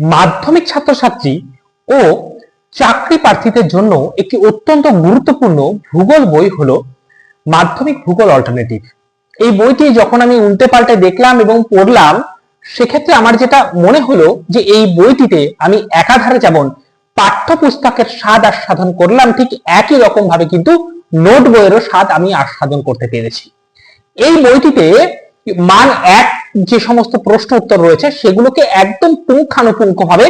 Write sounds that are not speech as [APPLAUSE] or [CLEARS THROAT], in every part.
মাধ্যমিক ছাত্রছাত্রী ও চাকরি প্রার্থীদের জন্য একটি অত্যন্ত গুরুত্বপূর্ণ ভূগোল বই হলো মাধ্যমিক ভূগোল অল্টারনেটিভ এই বইটি যখন আমি উল্টে পাল্টে দেখলাম এবং পড়লাম, সেক্ষেত্রে আমার যেটা মনে হলো যে এই বইটিতে আমি একাধারে যেমন পাঠ্যপুস্তকের স্বাদ আস্বাদন করলাম, ঠিক একই রকম ভাবে কিন্তু নোট বইয়েরও স্বাদ আমি আস্বাদন করতে পেরেছি। এই বইটিতে মান এক যে সমস্ত প্রশ্ন উত্তর রয়েছে সেগুলোকে একদম পুঙ্খানুপুঙ্খ ভাবে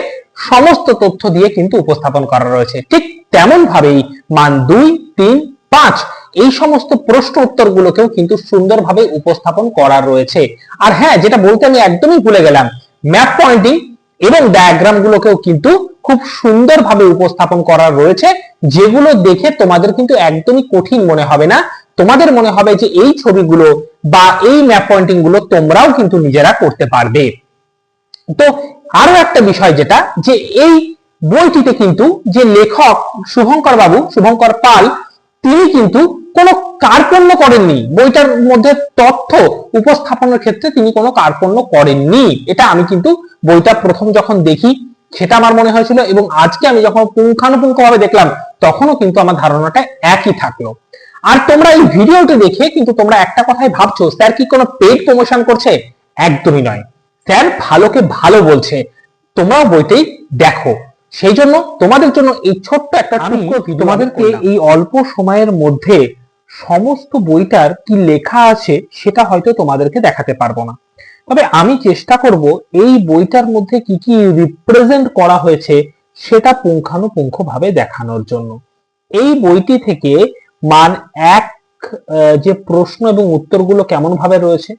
সমস্ত তথ্য দিয়ে কিন্তু উপস্থাপন করা রয়েছে। ঠিক তেমন ভাবেই মান দুই, তিন, পাঁচ এই সমস্ত প্রশ্ন উত্তরগুলোকেও কিন্তু সুন্দরভাবে উপস্থাপন করা রয়েছে। আর হ্যাঁ যেটা বলতে আমি একদমই ভুলে গেলাম ম্যাপ পয়েন্টিং এবং ডায়াগ্রাম গুলোকেও কিন্তু খুব সুন্দরভাবে উপস্থাপন করা রয়েছে, যেগুলো দেখে তোমাদের কিন্তু একদমই কঠিন মনে হবে না। তোমাদের মনে হবে যে এই ছবিগুলো বা এই ম্যাপ পয়েন্টিংগুলো তোমরাও কিন্তু নিজেরা করতে পারবে। তো আরও একটা বিষয় যেটা, যে এই বইটিতে কিন্তু যে লেখক শুভঙ্কর বাবু, শুভঙ্কর পাল, তিনি কিন্তু কোনো কার্পণ্য করেননি। বইটার মধ্যে তথ্য উপস্থাপনের ক্ষেত্রে তিনি কোনো কার্পণ্য করেননি। এটা আমি কিন্তু বইটা প্রথম যখন দেখি, সেটা আমার মনে হয়েছিল এবং আজকে আমি যখন পুঙ্খানুপুঙ্খ ভাবে দেখলাম, তখনও কিন্তু আমার ধারণাটা একই থাকল। আর তোমরা এই ভিডিওটি দেখে কিন্তু তোমরা একটা কথাই ভাবছ স্যার কি কোনো পেড প্রমোশন করছে? একদমই নয়। স্যার ভালোকে ভালো বলছে। তোমরাও বইতেই দেখো। সেই জন্য তোমাদের জন্য এই ছোট্ট একটা তোমাদেরকে এই অল্প সময়ের মধ্যে সমস্ত বইটার কি লেখা আছে সেটা হয়তো তোমাদেরকে দেখাতে পারব না। তবে আমি চেষ্টা করব এই বইটার মধ্যে কি কি রিপ্রেজেন্ট করা হয়েছে সেটা পুঙ্খানুপুঙ্খ ভাবে দেখানোর জন্য। এই বইটি থেকে মান এক যে প্রশ্ন এবং উত্তরগুলো কেমন ভাবে রয়েছে,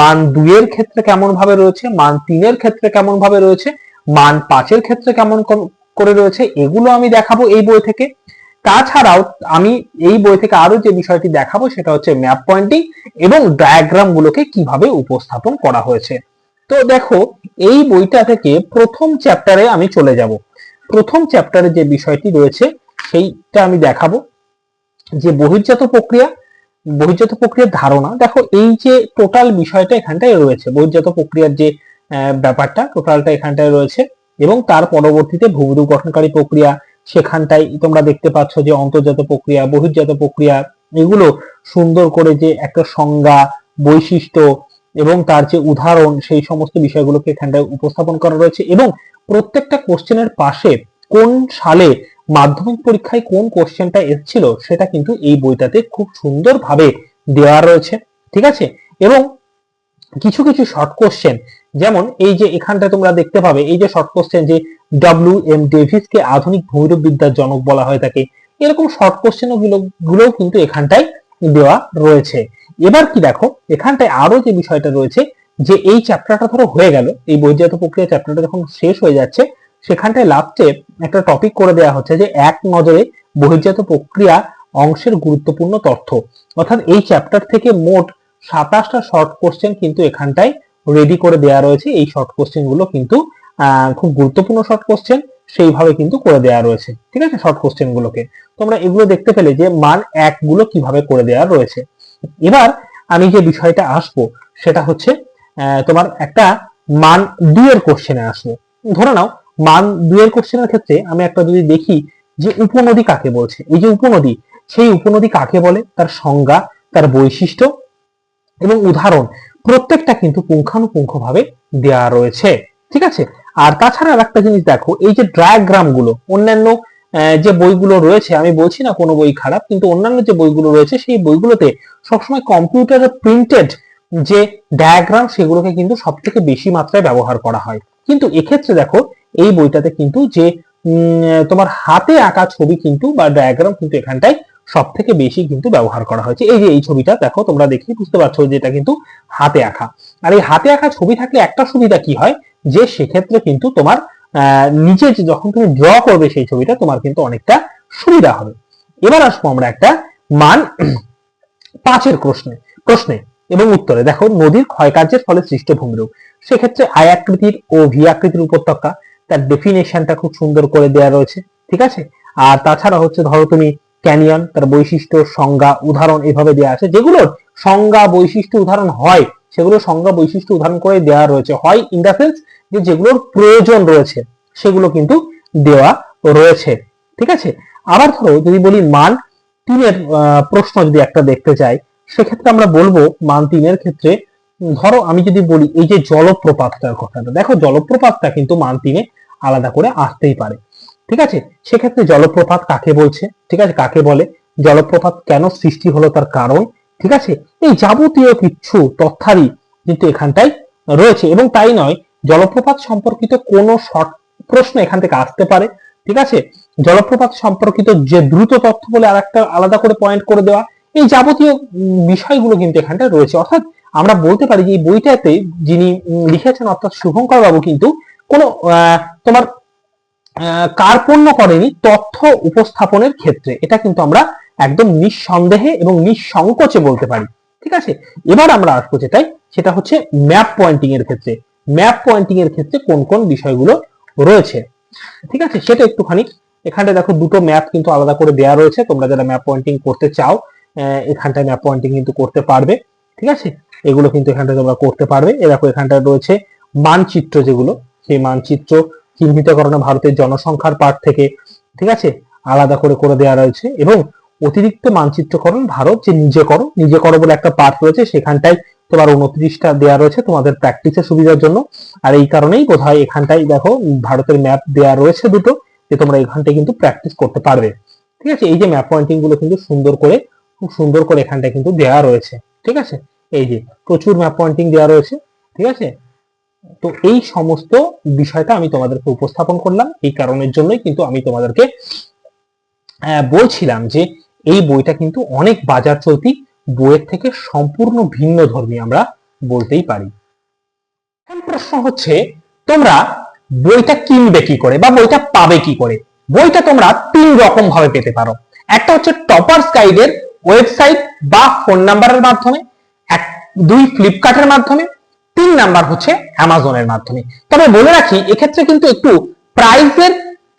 মান দুইয়ের ক্ষেত্রে কেমন ভাবে রয়েছে, মান তিনের ক্ষেত্রে কেমন ভাবে রয়েছে, মান পাঁচের ক্ষেত্রে কেমন করে রয়েছে, এগুলো আমি দেখাবো এই বই থেকে। তাছাড়াও আমি এই বই থেকে আরও যে বিষয়টি দেখাবো সেটা হচ্ছে ম্যাপ পয়েন্টিং এবং ডায়াগ্রাম গুলোকে কীভাবে উপস্থাপন করা হয়েছে। তো দেখো, এই বইটা থেকে প্রথম চ্যাপ্টারে আমি চলে যাব। প্রথম চ্যাপ্টারে যে বিষয়টি রয়েছে, সেইটা আমি দেখাবো। যে বহির্জাত প্রক্রিয়া, বহির্জাত প্রক্রিয়ার ধারণা, দেখো এই যে টোটাল বিষয়টা এখানটায় রয়েছে, বহির্জাত প্রক্রিয়ার যে ব্যাপারটা টোটালটা এখানটায় রয়েছে এবং তার পরবর্তীতে ভূমিরূপ গঠনকারী প্রক্রিয়া, সেখানটায় তোমরা দেখতে পাচ্ছ যে অন্তর্জাত প্রক্রিয়া, বহির্জাত প্রক্রিয়া, এগুলো সুন্দর করে যে একটা সংজ্ঞা, বৈশিষ্ট্য এবং তার যে উদাহরণ, সেই সমস্ত বিষয়গুলোকে এখানটায় উপস্থাপন করা রয়েছে এবং প্রত্যেকটা কোশ্চেনের পাশে কোন সালে মাধ্যমিক পরীক্ষায় কোন কোশ্চেনটা এসেছিল সেটা কিন্তু এই বইটাতে খুব সুন্দরভাবে দেওয়া রয়েছে, ঠিক আছে? এবং কিছু কিছু শর্ট কোশ্চেন যেমন এই যে এখানটা তোমরা দেখতে পাবে, এই যে শর্ট কোশ্চেন যে ডব্লিউ এম ডেভিসকে আধুনিক ভৈরব বিদ্যার জনক বলা হয়ে থাকে এরকম শর্ট কোশ্চেনগুলো কিন্তু এখানটায় দেওয়া রয়েছে। এবার কি দেখো, এখানটায় আরও যে বিষয়টা রয়েছে, যে এই চ্যাপ্টারটা ধরো হয়ে গেল, এই বৈজাত প্রক্রিয়া চ্যাপ্টারটা যখন শেষ হয়ে যাচ্ছে সেখানটায় লাস্টে একটা টপিক করে দেওয়া হচ্ছে যে এক নজরে বহির্জাত প্রক্রিয়া অংশের গুরুত্বপূর্ণ তথ্য। অর্থাৎ এই চ্যাপ্টার থেকে মোট সাতাশটা শর্ট কোশ্চেন কিন্তু এখানটায় রেডি করে দেওয়া রয়েছে। এই শর্ট কোশ্চেনগুলো কিন্তু খুব গুরুত্বপূর্ণ শর্ট কোশ্চেন সেইভাবে কিন্তু করে দেওয়া রয়েছে। ঠিক আছে? শর্ট কোশ্চেন গুলোকে। তোমরা এগুলো দেখতে পেলে যে মান একগুলো কীভাবে করে দেওয়া রয়েছে। এবার আমি যে বিষয়টা আসব, সেটা হচ্ছে তোমার একটা মান দুইয়ের কোশ্চেনে আসব। ধরে নাও মান দুইয়ের কোশ্চেনের ক্ষেত্রে আমি একটা যদি দেখি যে উপনদী কাকে বলছে? এই যে উপনদী, সেই উপনদী কাকে বলে? তার সংজ্ঞা, তার বৈশিষ্ট্য এবং উদাহরণ প্রত্যেকটা কিন্তু পুঙ্খানুপুঙ্খ ভাবে দেওয়া রয়েছে। ঠিক আছে? আর তাছাড়া আর একটা জিনিস দেখো, এই যে ডায়াগ্রামগুলো, অন্যান্য যে বইগুলো রয়েছে, আমি বলছি না কোনো বই খারাপ, কিন্তু অন্যান্য যে বইগুলো রয়েছে, সেই বইগুলোতে সবসময় কম্পিউটারে প্রিন্টেড যে ডায়াগ্রাম সেগুলোকে কিন্তু সব থেকে বেশি মাত্রায় ব্যবহার করা হয়। কিন্তু এক্ষেত্রে দেখো এই বইটাতে কিন্তু যে তোমার হাতে আঁকা ছবি কিন্তু বা ডায়াগ্রাম কিন্তু এখানটায় সব থেকে বেশি কিন্তু ব্যবহার করা হয়েছে। এই যে এই ছবিটা, দেখো, তোমরা দেখি বুঝতে পারছ যে এটা কিন্তু হাতে আঁকা। আর এই হাতে আঁকা ছবি থাকলে একটা সুবিধা কি হয়? যে সেক্ষেত্রে কিন্তু তোমার নিজে যখন তুমি ড্র করবে সেই ছবিটা, তোমার কিন্তু অনেকটা সুবিধা হবে। এবার আসব আমরা একটা মান [CLEARS THROAT] পাঁচের প্রশ্নে প্রশ্নে এবং উত্তরে। দেখো, নদীর ক্ষয়কার্যের ফলে সৃষ্ট ভূমিরূপ। সেক্ষেত্রে আয় আকৃতির ও ভি আকৃতির উপত্যকা। তার ডেফিনেশনটা খুব সুন্দর করে দেওয়া রয়েছে, ঠিক আছে? আর তাছাড়া হচ্ছে ধরো তুমি ক্যানিয়ন তার বৈশিষ্ট্য, সংজ্ঞা, উদাহরণ এভাবে দেওয়া আছে। যেগুলোর সংজ্ঞা, বৈশিষ্ট্য, উদাহরণ হয় সেগুলো সংজ্ঞা, বৈশিষ্ট্য, উদাহরণ করে দেওয়া রয়েছে। হয় ইন দ্য সেন্স যে যেগুলোর প্রয়োজন রয়েছে, সেগুলো কিন্তু দেওয়া রয়েছে, ঠিক আছে? আবার ধরো যদি বলি মান তিনের প্রশ্ন যদি একটা দেখতে চাই, সেক্ষেত্রে আমরা বলব মান তিনের ক্ষেত্রে, ধরো আমি যদি বলি এই যে জলপ্রপাতটার কথাটা, দেখো জলপ্রপাতটা কিন্তু মান তিনে আলাদা করে আসতেই পারে। ঠিক আছে? সেক্ষেত্রে জলপ্রপাত কাকে বলছে? ঠিক আছে? কাকে বলে? জলপ্রপাত কেন সৃষ্টি হলো তার কারণ? ঠিক আছে? এই যাবতীয় কিছু তথ্যাদি কিন্তু এখানটায় রয়েছে এবং তাই নয়, জলপ্রপাত সম্পর্কিত কোনো শর্ট প্রশ্ন এখান থেকে আসতে পারে। ঠিক আছে? জলপ্রপাত সম্পর্কিত যে দ্রুত তথ্য বলে আরেকটা আলাদা করে পয়েন্ট করে দেওয়া, এই যাবতীয় বিষয়গুলো কিন্তু এখানটায় রয়েছে। অর্থাৎ আমরা বলতে পারি যে এই বইটাতে যিনি লিখেছেন অর্থাৎ শুভঙ্কর বাবু কিন্তু কোনো তোমার কার্পণ্য করেনি তথ্য উপস্থাপনের ক্ষেত্রে। এটা কিন্তু আমরা একদম নিঃসন্দেহে এবং নিঃসংকোচে বলতে পারি। ঠিক আছে? এবার আমরা আসব যেটাই, সেটা হচ্ছে ম্যাপ পয়েন্টিং এর ক্ষেত্রে। ম্যাপ পয়েন্টিং এর ক্ষেত্রে কোন কোন বিষয়গুলো রয়েছে? ঠিক আছে? সেটা একটুখানি এখানটা দেখো দুটো ম্যাপ কিন্তু আলাদা করে দেওয়া রয়েছে। তোমরা যারা ম্যাপ পয়েন্টিং করতে চাও এখানটায় ম্যাপ পয়েন্টিং কিন্তু করতে পারবে। ঠিক আছে? এগুলো কিন্তু এখানটায় তোমরা করতে পারবে। এ দেখো, এখানটায় রয়েছে মানচিত্র যেগুলো। সেই মানচিত্র চিহ্নিতকরণে ভারতের জনসংখ্যার পাঠ থেকে, ঠিক আছে? আলাদা করে করে দেওয়া রয়েছে এবং অতিরিক্ত মানচিত্রকরণ ভারত যে নিজে করো নিজে করো বলে একটা পার্ট রয়েছে, সেখানটায় তোমার উনত্রিশটা দেওয়া রয়েছে তোমাদের প্র্যাকটিসের সুবিধার জন্য। আর এই কারণেই বোধ হয় এখানটায় দেখো, ভারতের ম্যাপ দেওয়া রয়েছে দুটো, যে তোমরা এখানটায় কিন্তু প্র্যাকটিস করতে পারবে। ঠিক আছে? এই যে ম্যাপ পয়েন্টিংগুলো কিন্তু সুন্দর করে, খুব সুন্দর করে এখানটায় কিন্তু দেওয়া রয়েছে। ঠিক আছে? এই যে প্রচুর ম্যাপ পয়েন্টিং দেওয়া রয়েছে। ঠিক আছে? তো এই সমস্ত বিষয়টা আমি তোমাদেরকে উপস্থাপন করলাম। এই কারণের জন্যই কিন্তু আমি তোমাদেরকে বলছিলাম যে এই বইটা কিন্তু অনেক বাজার চলতি বইয়ের থেকে সম্পূর্ণ ভিন্ন ধর্মী আমরা বলতেই পারি। এখন প্রশ্ন হচ্ছে, তোমরা বইটা কিনবে কি করে বা বইটা পাবে কি করে? বইটা তোমরা তিন রকম ভাবে পেতে পারো। একটা হচ্ছে টপার্স গাইডের ওয়েবসাইট বা ফোন নাম্বারের মাধ্যমে, এক, দুই ফ্লিপকার্টের মাধ্যমে তিন নাম্বার হচ্ছে অ্যামাজনের মাধ্যমে। তবে বলে রাখি, এক্ষেত্রে কিন্তু একটু প্রাইসের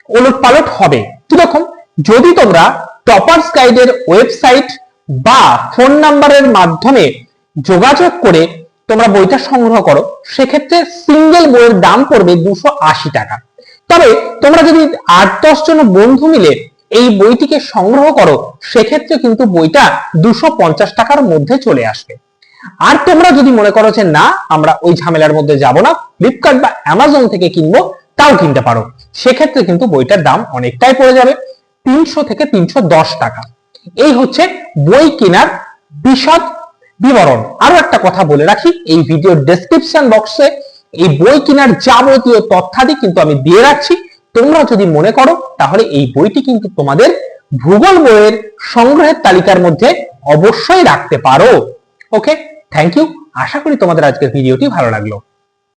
ওলট পালট হবে। কীরকম? যদি তোমরা টপার্স গাইডের ওয়েবসাইট বা ফোন নাম্বারের মাধ্যমে যোগাযোগ করে তোমরা বইটা সংগ্রহ করো, সেক্ষেত্রে সিঙ্গেল বইয়ের দাম পড়বে দুশো আশি টাকা। তবে তোমরা যদি আট দশ জন বন্ধু মিলে এই বইটিকে সংগ্রহ করো, সেক্ষেত্রে কিন্তু বইটা দুশো পঞ্চাশ টাকার মধ্যে চলে আসবে। আর তোমরা যদি মনে করো যে না, আমরা ওই ঝামেলার মধ্যে যাব না ফ্লিপকার্ট বা অ্যামাজন থেকে কিনবো, তাও কিনতে পারো। সেক্ষেত্রে কিন্তু বইটার দাম অনেকটাই পড়ে যাবে, তিনশো থেকে তিনশো দশ টাকা। এই হচ্ছে বই কেনার বিশদ বিবরণ। আরও একটা কথা বলে রাখি, এই ভিডিওর ডেসক্রিপশন বক্সে এই বই কেনার যাবতীয় তথ্যাদি কিন্তু আমি দিয়ে রাখছি। তোমরা যদি মনে করো, তাহলে এই বইটি কিন্তু তোমাদের ভূগোল বইয়ের সংগ্রহের তালিকার মধ্যে অবশ্যই রাখতে পারো। ওকে থ্যাংক ইউ আশা করি তোমাদের আজকের ভিডিওটি ভালো লাগল।